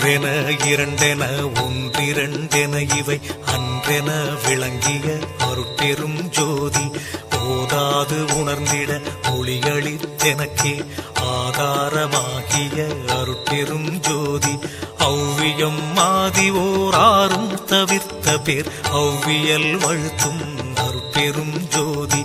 ஒன்றென இரண்டென ஒன்றிரண்டென இவை அன்றென விளங்கிய அருட்பெரும் ஜோதி. போதாது உணர்ந்திட ஒளியளித்தெனக்கே ஆதாரமாகிய அருட்பெரும் ஜோதி. ஔவியம் மாதி ஓராறும் தவிர்த்த பேர் ஔவியல் வழுத்தும் அருட்பெரும் ஜோதி.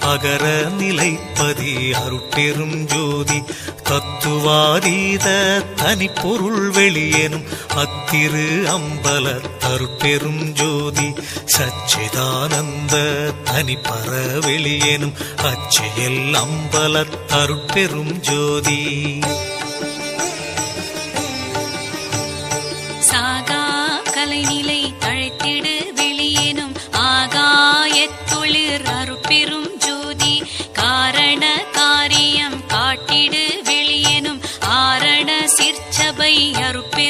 அகர நிலைப்பதி அருட்பெரும் ஜோதி. தத்துவாதீத தனிப்பொருள் வெளியேனும் அத்திரு அம்பல தருட்பெரும் ஜோதி. சச்சிதானந்த தனிப்பற வெளியேனும் அச்சியல் அம்பல தருட்பெரும் ஜோதி. சாகா கலைநிலை தழைத்திடு வெளியேனும் சிற்சபை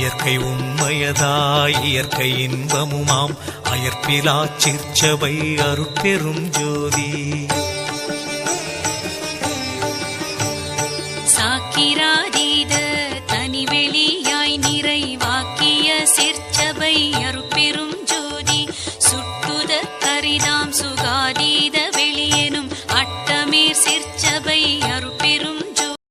இயற்கை உண்மையதாய் இயற்கை இன்பமுமாம். அயற்பிலா சிற்சபை அருட்பெரும் ஜோதி. சாக்கிராதீத தனிவெளியாய் நிறைவாக்கிய சிற்சபை அருட்பெரும்